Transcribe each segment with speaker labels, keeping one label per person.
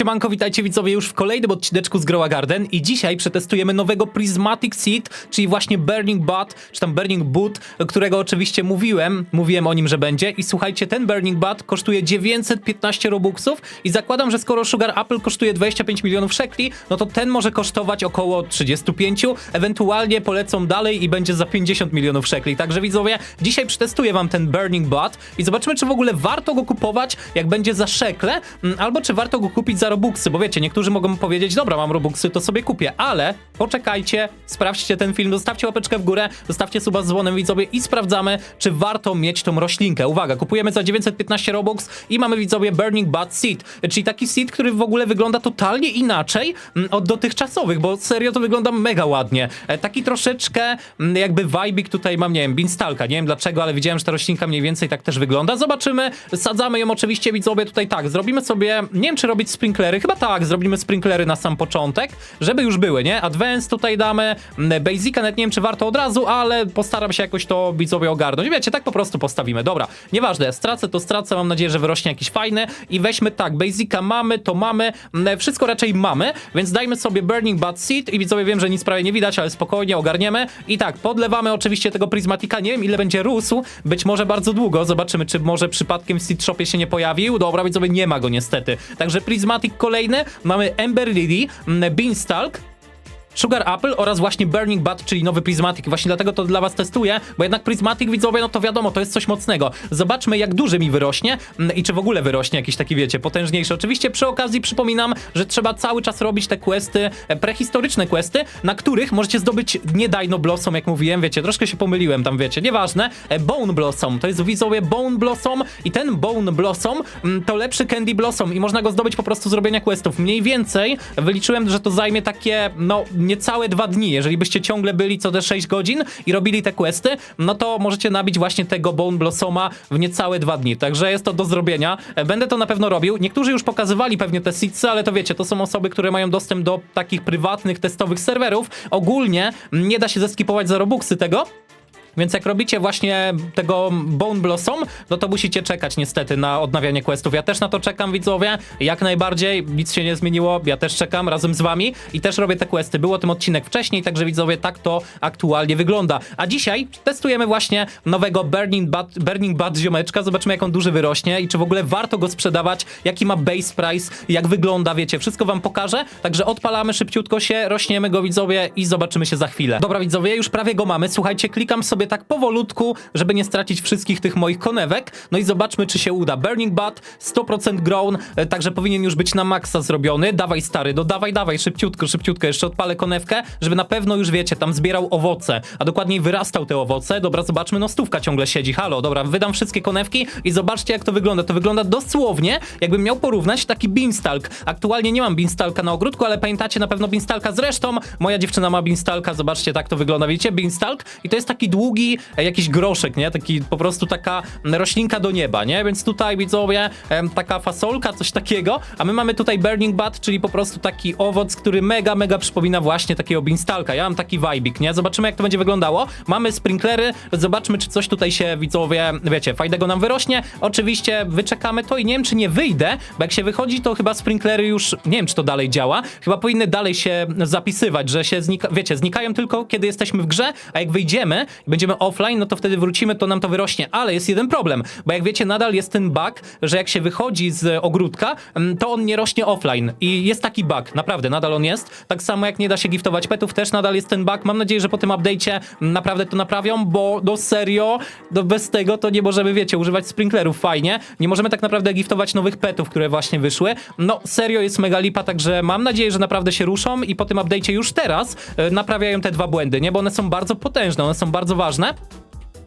Speaker 1: Siemanko, witajcie widzowie już w kolejnym odcineczku z Growa Garden i dzisiaj przetestujemy nowego Prismatic Seed, czyli właśnie Burning Bud, czy tam Burning Boot, którego oczywiście mówiłem, mówiłem o nim, że będzie. I słuchajcie, ten Burning Bud kosztuje 915 robuxów i zakładam, że skoro Sugar Apple kosztuje 25 milionów szekli, no to ten może kosztować około 35, ewentualnie polecą dalej i będzie za 50 milionów szekli, także widzowie, dzisiaj przetestuję wam ten Burning Bud i zobaczymy, czy w ogóle warto go kupować, jak będzie za szekle, mm, albo czy warto go kupić za robuxy, bo wiecie, niektórzy mogą powiedzieć, dobra, mam robuxy, to sobie kupię, ale poczekajcie, sprawdźcie ten film, zostawcie łapeczkę w górę, zostawcie suba z dzwonem widzowie i sprawdzamy, czy warto mieć tą roślinkę. Uwaga, kupujemy za 915 robux i mamy widzowie Burning Bud Seed, czyli taki seed, który w ogóle wygląda totalnie inaczej mm, od dotychczasowych, bo serio to wygląda mega ładnie. E, Taki troszeczkę mm, jakby vibik tutaj mam, nie wiem, beanstalka, nie wiem dlaczego, ale widziałem, że ta roślinka mniej więcej tak też wygląda. Zobaczymy, sadzamy ją oczywiście widzowie tutaj tak, zrobimy sobie, nie wiem czy robić sprinklery, chyba tak, zrobimy sprinklery na sam początek, żeby już były, nie? Advance tutaj damy, mm, Basica, nawet nie wiem czy warto od razu, ale postaram się jakoś to widzowie ogarnąć. Wiecie, tak po prostu postawimy, dobra, nieważne, stracę to stracę, mam nadzieję, że wyrośnie jakiś fajny. I weźmy tak, Basica mamy, to mamy, mm, wszystko raczej mamy, więc dajmy sobie Burning Bud Seed i widzowie wiem, że nic prawie nie widać, ale spokojnie ogarniemy. I tak, podlewamy oczywiście tego Prismatika, nie wiem ile będzie rósł, być może bardzo długo, zobaczymy, czy może przypadkiem w Seed Shopie się nie pojawił, dobra, widzowie, nie ma go niestety, także Kolejny, mamy Ember Lily, mm, Beanstalk, Sugar Apple oraz właśnie Burning Bud, czyli nowy Prismatic. Właśnie dlatego to dla was testuję, bo jednak Prismatic widzowie, no to wiadomo, to jest coś mocnego. Zobaczmy jak duży mi wyrośnie mm, i czy w ogóle wyrośnie jakiś taki, wiecie, potężniejszy. Oczywiście przy okazji przypominam, że trzeba cały czas robić te questy, e, prehistoryczne questy, na których możecie zdobyć nie Dino Blossom, jak mówiłem, wiecie, troszkę się pomyliłem tam, wiecie, nieważne. E, Bone Blossom, to jest widzowie Bone Blossom i ten Bone Blossom mm, to lepszy Candy Blossom i można go zdobyć po prostu z zrobienia questów. Mniej więcej wyliczyłem, że to zajmie takie, no, niecałe dwa dni. Jeżeli byście ciągle byli co te 6 godzin i robili te questy, no to możecie nabić właśnie tego Bone Blossoma w niecałe dwa dni. Także jest to do zrobienia. E, Będę to na pewno robił. Niektórzy już pokazywali pewnie te seedsy, ale to wiecie, to są osoby, które mają dostęp do takich prywatnych, testowych serwerów. Ogólnie nie da się zeskipować za robuxy tego, więc jak robicie właśnie tego Bone Blossom, no to musicie czekać niestety na odnawianie questów. Ja też na to czekam, widzowie. Jak najbardziej, nic się nie zmieniło. Ja też czekam razem z wami i też robię te questy. Było tym odcinek wcześniej, także widzowie, tak to aktualnie wygląda. A dzisiaj testujemy właśnie nowego Burning Bud, Burning Bud ziomeczka. Zobaczymy, jak on duży wyrośnie i czy w ogóle warto go sprzedawać, jaki ma base price, jak wygląda, wiecie, wszystko wam pokażę. Także odpalamy szybciutko się, rośniemy go, widzowie, i zobaczymy się za chwilę. Dobra, widzowie, już prawie go mamy. Słuchajcie, klikam sobie tak powolutku, żeby nie stracić wszystkich tych moich konewek. No i zobaczmy, czy się uda. Burning Bud, 100% grown, e, także powinien już być na maksa zrobiony. Dawaj, stary, no dawaj, dawaj, szybciutko, szybciutko. Jeszcze odpalę konewkę, żeby na pewno już, wiecie, tam zbierał owoce, a dokładniej wyrastał te owoce. Dobra, zobaczmy, no stówka ciągle siedzi. Halo, dobra, wydam wszystkie konewki i zobaczcie, jak to wygląda. To wygląda dosłownie, jakbym miał porównać taki beanstalk. Aktualnie nie mam beanstalka na ogródku, ale pamiętacie na pewno beanstalka zresztą. Moja dziewczyna ma beanstalka, zobaczcie, tak to wygląda, widzicie? Beanstalk i to jest taki długi, e, jakiś groszek, nie? Taki po prostu taka roślinka do nieba, nie? Więc tutaj widzowie, taka fasolka, coś takiego, a my mamy tutaj Burning Bud, czyli po prostu taki owoc, który mega, mega przypomina właśnie takiego beanstalka. Ja mam taki vibik, nie? Zobaczymy, jak to będzie wyglądało. Mamy sprinklery, zobaczmy, czy coś tutaj się, widzowie, wiecie, fajnego nam wyrośnie. Oczywiście wyczekamy to i nie wiem, czy nie wyjdę, bo jak się wychodzi, to chyba sprinklery już, nie wiem, czy to dalej działa, chyba powinny dalej się zapisywać, że się znika, wiecie, znikają tylko, kiedy jesteśmy w grze, a jak wyjdziemy i offline, no to wtedy wrócimy, to nam to wyrośnie. Ale jest jeden problem, bo jak wiecie, nadal jest ten bug, że jak się wychodzi z ogródka, mm, to on nie rośnie offline. I jest taki bug, naprawdę, nadal on jest. Tak samo jak nie da się giftować petów, też nadal jest ten bug. Mam nadzieję, że po tym update'cie mm, naprawdę to naprawią, bo do serio, do bez tego to nie możemy, wiecie, używać sprinklerów fajnie. Nie możemy tak naprawdę giftować nowych petów, które właśnie wyszły. No, serio jest mega lipa, także mam nadzieję, że naprawdę się ruszą i po tym update'cie już teraz e, naprawiają te dwa błędy, nie? Bo one są bardzo potężne, one są bardzo ważne. важно.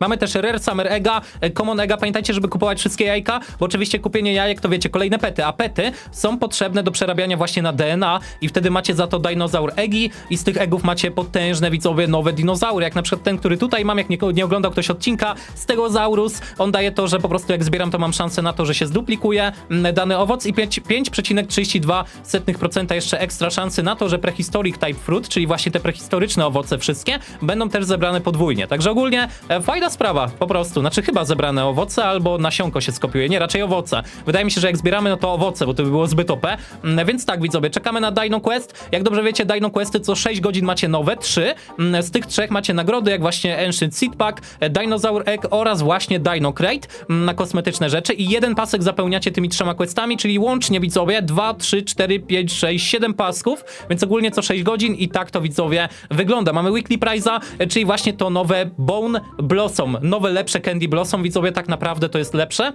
Speaker 1: Mamy też Rare Summer Egga, e, Common Egga. Pamiętajcie, żeby kupować wszystkie jajka, bo oczywiście kupienie jajek to wiecie, kolejne pety, a pety są potrzebne do przerabiania właśnie na DNA i wtedy macie za to dinozaur Eggi i z tych eggów macie potężne widzowie nowe dinozaury, jak na przykład ten, który tutaj mam, jak nie, nie oglądał ktoś odcinka, Stegosaurus, on daje to, że po prostu jak zbieram, to mam szansę na to, że się zduplikuje mm, dany owoc i 5 5,32% jeszcze ekstra szansy na to, że prehistoric type fruit, czyli właśnie te prehistoryczne owoce wszystkie, będą też zebrane podwójnie. Także ogólnie e, fajna sprawa, po prostu. Znaczy chyba zebrane owoce albo nasionko się skopiuje. Nie, raczej owoce. Wydaje mi się, że jak zbieramy, no to owoce, bo to by było zbyt OP. Mm, Więc tak, widzowie, czekamy na Dino Quest. Jak dobrze wiecie, Dino Questy co 6 godzin macie nowe, 3. Mm, Z tych trzech macie nagrody, jak właśnie Ancient Seed Pack, e, Dinosaur Egg oraz właśnie Dino Crate mm, na kosmetyczne rzeczy. I jeden pasek zapełniacie tymi trzema questami, czyli łącznie, widzowie, 2, 3, 4, 5, 6, 7 pasków, więc ogólnie co 6 godzin i tak to, widzowie, wygląda. Mamy Weekly Prize'a, e, czyli właśnie to nowe Bone Blossom, nowe, lepsze Candy Blossom, widzowie, tak naprawdę to jest lepsze.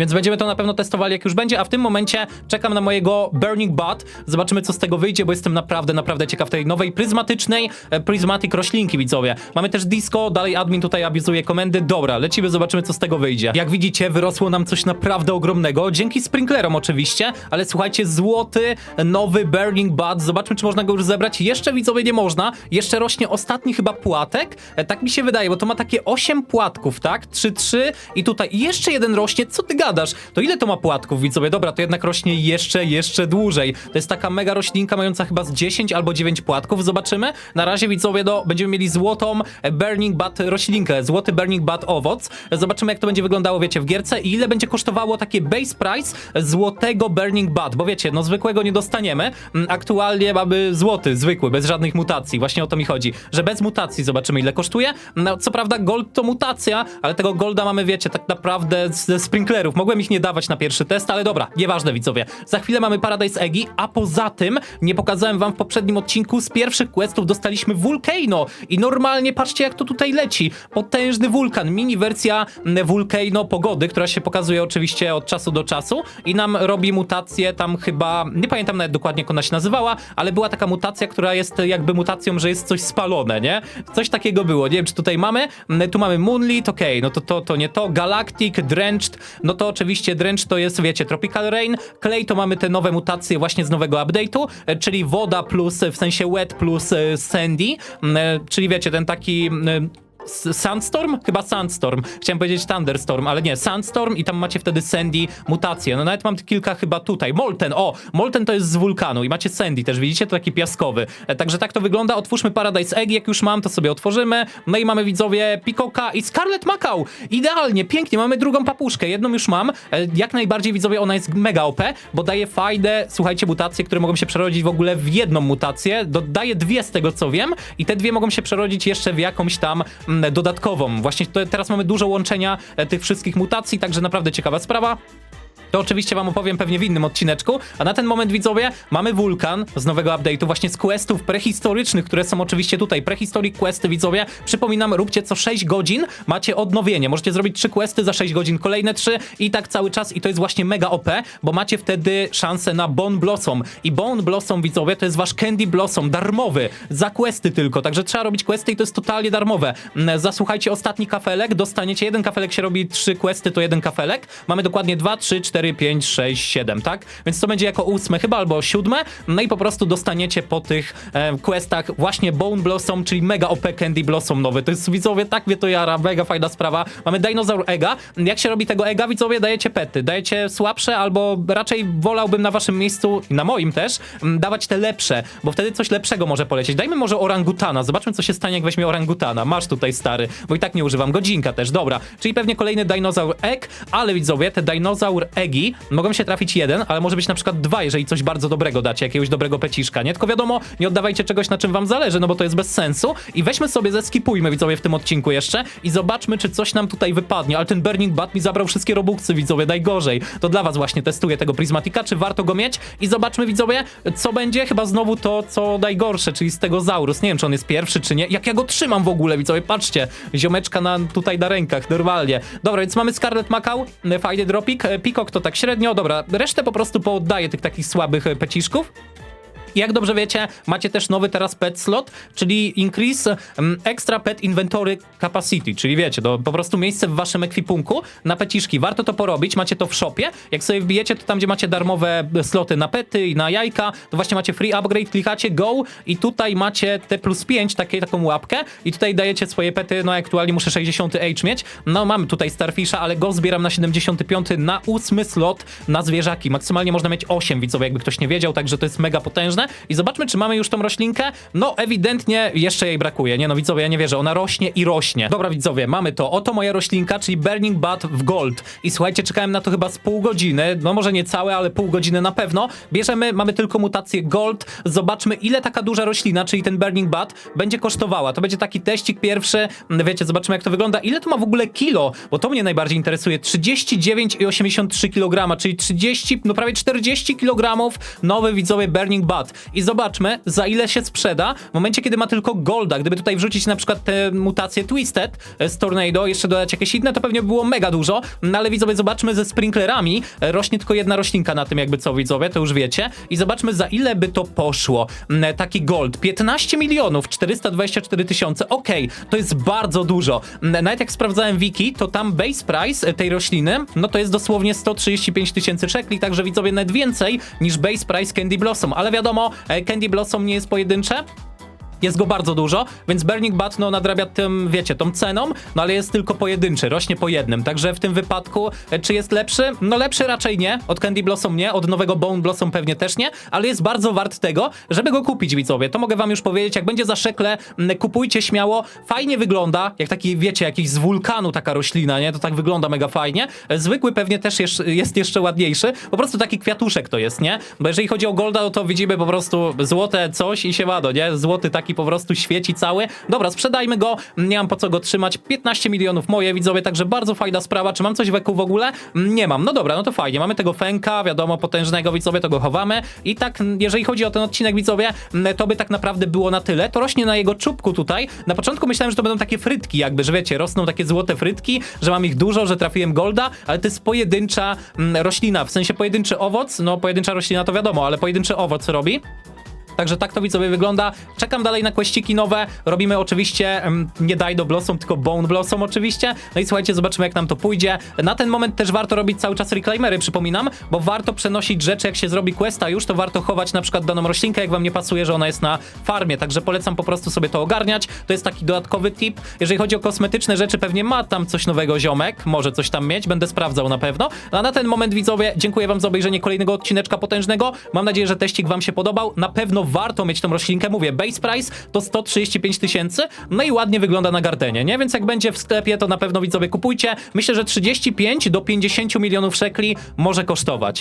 Speaker 1: Więc będziemy to na pewno testowali, jak już będzie, a w tym momencie czekam na mojego Burning Bud. Zobaczymy, co z tego wyjdzie, bo jestem naprawdę, naprawdę ciekaw tej nowej pryzmatycznej e, Prismatic roślinki, widzowie. Mamy też disco, dalej admin tutaj abuzuje komendy. Dobra, lecimy, zobaczymy, co z tego wyjdzie. Jak widzicie, wyrosło nam coś naprawdę ogromnego, dzięki sprinklerom oczywiście, ale słuchajcie, złoty, nowy Burning Bud. Zobaczmy, czy można go już zebrać. Jeszcze, widzowie, nie można. Jeszcze rośnie ostatni chyba płatek. E, Tak mi się wydaje, bo to ma takie 8 płatków, tak? 3, 3 i tutaj jeszcze jeden rośnie. Co ty gadasz? To ile to ma płatków, widzowie? Dobra, to jednak rośnie jeszcze, jeszcze dłużej. To jest taka mega roślinka mająca chyba z 10 albo 9 płatków. Zobaczymy. Na razie, widzowie, do, będziemy mieli złotą e, Burning Bud roślinkę, złoty Burning Bud owoc. Zobaczymy, jak to będzie wyglądało, wiecie, w gierce i ile będzie kosztowało takie base price złotego Burning Bud, bo wiecie, no zwykłego nie dostaniemy. Mm, Aktualnie mamy złoty, zwykły, bez żadnych mutacji. Właśnie o to mi chodzi, że bez mutacji zobaczymy, ile kosztuje. No, co prawda gold to mutacja, ale tego golda mamy, wiecie, tak naprawdę ze sprinklerów. Mogłem ich nie dawać na pierwszy test, ale dobra, nieważne widzowie. Za chwilę mamy Paradise Eggi, a poza tym nie pokazałem wam w poprzednim odcinku z pierwszych questów dostaliśmy Volcano i normalnie patrzcie jak to tutaj leci. Potężny wulkan, mini wersja mm, Volcano pogody, która się pokazuje oczywiście od czasu do czasu i nam robi mutację tam chyba, nie pamiętam nawet dokładnie jak ona się nazywała, ale była taka mutacja, która jest jakby mutacją, że jest coś spalone, nie? Coś takiego było. Nie wiem, czy tutaj mamy. Mm, Tu mamy Moonlit, okej, no to, to to nie to. Galactic, Drenched, no to oczywiście Drenched to jest, wiecie, Tropical Rain. Clay to mamy te nowe mutacje właśnie z nowego update'u, e, czyli woda plus, e, w sensie wet plus e, sandy, mm, czyli wiecie, ten taki... mm, Sandstorm? Chyba Sandstorm. Chciałem powiedzieć Thunderstorm, ale nie, Sandstorm i tam macie wtedy Sandy mutację. No nawet mam kilka chyba tutaj. Molten, o! Molten to jest z wulkanu i macie Sandy też, widzicie? To taki piaskowy. E, Także tak to wygląda. Otwórzmy Paradise Egg, jak już mam, to sobie otworzymy. No i mamy widzowie Pikoka i Scarlet Macau. Idealnie, pięknie, mamy drugą papuszkę. Jedną już mam. E, Jak najbardziej widzowie, ona jest mega OP, bo daje fajne, słuchajcie, mutacje, które mogą się przerodzić w ogóle w jedną mutację. Dodaje dwie z tego co wiem i te dwie mogą się przerodzić jeszcze w jakąś tam dodatkową. Właśnie to, teraz mamy dużo łączenia e, tych wszystkich mutacji, także naprawdę ciekawa sprawa. To oczywiście wam opowiem pewnie w innym odcineczku, a na ten moment widzowie mamy wulkan z nowego update'u, właśnie z questów prehistorycznych, które są oczywiście tutaj, prehistoric questy widzowie. Przypominam, róbcie co 6 godzin, macie odnowienie, możecie zrobić 3 questy za 6 godzin, kolejne 3 i tak cały czas. I to jest właśnie mega OP, bo macie wtedy szansę na Bone Blossom. I Bone Blossom widzowie to jest wasz Candy Blossom, darmowy, za questy tylko, także trzeba robić questy i to jest totalnie darmowe. Mm, Zasłuchajcie ostatni kafelek, dostaniecie jeden kafelek się robi, 3 questy to jeden kafelek, mamy dokładnie 2, 3, 4, 5, 6, 7, tak? Więc to będzie jako ósme chyba albo siódme, no i po prostu dostaniecie po tych e, questach właśnie Bone Blossom, czyli mega OP Candy Blossom nowy. To jest widzowie, tak mnie to jara, mega fajna sprawa. Mamy Dinosaur Ega. Jak się robi tego Ega, widzowie? Dajecie pety. Dajecie słabsze albo raczej wolałbym na waszym miejscu na moim też m, dawać te lepsze, bo wtedy coś lepszego może polecieć. Dajmy może orangutana. Zobaczmy, co się stanie, jak weźmie orangutana. Masz tutaj stary, bo i tak nie używam. Godzinka też, dobra. Czyli pewnie kolejny Dinosaur Egg, ale widzowie, te Dinosaur Eggi mogą się trafić jeden, ale może być na przykład dwa, jeżeli coś bardzo dobrego dacie, jakiegoś dobrego peciszka, nie? Tylko wiadomo, nie oddawajcie czegoś, na czym wam zależy, no bo to jest bez sensu. I weźmy sobie, zeskipujmy widzowie w tym odcinku jeszcze i zobaczmy, czy coś nam tutaj wypadnie. Ale ten Burning Bat mi zabrał wszystkie robuxy, widzowie, najgorzej. To dla was właśnie testuję tego Prismatika, czy warto go mieć i zobaczmy, widzowie, co będzie. Chyba znowu to, co najgorsze, czyli z tego Zaurus. Nie wiem, czy on jest pierwszy, czy nie. Jak ja go trzymam w ogóle, widzowie, patrzcie. Ziomeczka na, tutaj na rękach, normalnie. Dobra, więc mamy Scarlet Macau, fajny dropik. E, Peacock to tak średnio, dobra. Resztę po prostu pooddaję tych takich słabych e, peciszków. Jak dobrze wiecie, macie też nowy teraz pet slot, czyli increase um, extra pet inventory capacity, czyli wiecie, to po prostu miejsce w waszym ekwipunku na peciszki. Warto to porobić, macie to w shopie. Jak sobie wbijecie, to tam, gdzie macie darmowe sloty na pety i na jajka, to właśnie macie free upgrade, klikacie go i tutaj macie te plus 5, takie, taką łapkę i tutaj dajecie swoje pety, no aktualnie muszę 60 age mieć. No mamy tutaj Starfisha, ale go zbieram na 75 na ósmy slot na zwierzaki. Maksymalnie można mieć 8 widzowie, jakby ktoś nie wiedział, także to jest mega potężne. Potężne. I zobaczmy, czy mamy już tą roślinkę. No, ewidentnie jeszcze jej brakuje. Nie no, widzowie, ja nie wierzę, ona rośnie i rośnie. Dobra, widzowie, mamy to. Oto moja roślinka, czyli Burning Bat w Gold. I słuchajcie, czekałem na to chyba z pół godziny. No może nie całe, ale pół godziny na pewno. Bierzemy, mamy tylko mutację Gold. Zobaczmy, ile taka duża roślina, czyli ten Burning Bat, będzie kosztowała. To będzie taki teścik pierwszy. Wiecie, zobaczymy, jak to wygląda. Ile to ma w ogóle kilo? Bo to mnie najbardziej interesuje. 39,83 kg, czyli 30, no prawie 40 kg nowy widzowie Burning Bat. I zobaczmy, za ile się sprzeda w momencie, kiedy ma tylko Golda. Gdyby tutaj wrzucić na przykład te mutacje Twisted e, z Tornado, jeszcze dodać jakieś inne, to pewnie by było mega dużo. No ale widzowie, zobaczmy ze sprinklerami. E, Rośnie tylko jedna roślinka na tym, jakby co widzowie, to już wiecie. I zobaczmy, za ile by to poszło. Mm, Taki Gold. 15 milionów 424 tysiące. Okej, to jest bardzo dużo. Mm, Nawet jak sprawdzałem wiki, to tam base price e, tej rośliny, no to jest dosłownie 135 tysięcy szekli, także widzowie nawet więcej niż base price Candy Blossom. Ale wiadomo, e, Candy Blossom nie jest pojedyncze, jest go bardzo dużo, więc Burning Bat no, nadrabia tym, wiecie, tą ceną, no ale jest tylko pojedynczy, rośnie po jednym. Także w tym wypadku, e, czy jest lepszy? No lepszy raczej nie. Od Candy Blossom nie, od nowego Bone Blossom pewnie też nie, ale jest bardzo wart tego, żeby go kupić, widzowie. To mogę wam już powiedzieć, jak będzie za szekle, kupujcie śmiało. Fajnie wygląda, jak taki, wiecie, jakiś z wulkanu taka roślina, nie? To tak wygląda mega fajnie. E, Zwykły pewnie też jest, jest jeszcze ładniejszy. Po prostu taki kwiatuszek to jest, nie? Bo jeżeli chodzi o Golda, no to widzimy po prostu złote coś i się wado, nie? Złoty taki po prostu świeci cały. Dobra, sprzedajmy go, nie mam po co go trzymać. 15 milionów moje widzowie, także bardzo fajna sprawa. Czy mam coś w eku w ogóle? Nie mam. No dobra, no to fajnie. Mamy tego fęka, wiadomo, potężnego widzowie, to go chowamy. I tak, jeżeli chodzi o ten odcinek widzowie, to by tak naprawdę było na tyle. To rośnie na jego czubku tutaj. Na początku myślałem, że to będą takie frytki, jakby, że wiecie, rosną takie złote frytki, że mam ich dużo, że trafiłem golda, ale to jest pojedyncza mm, roślina, w sensie pojedynczy owoc, no pojedyncza roślina to wiadomo, ale pojedynczy owoc robi. Także tak to widzowie wygląda. Czekam dalej na questyki nowe. Robimy oczywiście em, nie Daj do Blossom, tylko Bone Blossom oczywiście. No i słuchajcie, zobaczymy jak nam to pójdzie. Na ten moment też warto robić cały czas reclaimery, przypominam, bo warto przenosić rzeczy, jak się zrobi questa już, to warto chować na przykład daną roślinkę, jak wam nie pasuje, że ona jest na farmie. Także polecam po prostu sobie to ogarniać. To jest taki dodatkowy tip. Jeżeli chodzi o kosmetyczne rzeczy, pewnie ma tam coś nowego ziomek, może coś tam mieć, będę sprawdzał na pewno. No, a na ten moment widzowie, dziękuję wam za obejrzenie kolejnego odcineczka potężnego. Mam nadzieję, że teścik wam się podobał. Na pewno warto mieć tą roślinkę. Mówię, base price to 135 tysięcy, no i ładnie wygląda na gardenie, nie? Więc jak będzie w sklepie, to na pewno widzowie kupujcie. Myślę, że 35 do 50 milionów szekli może kosztować.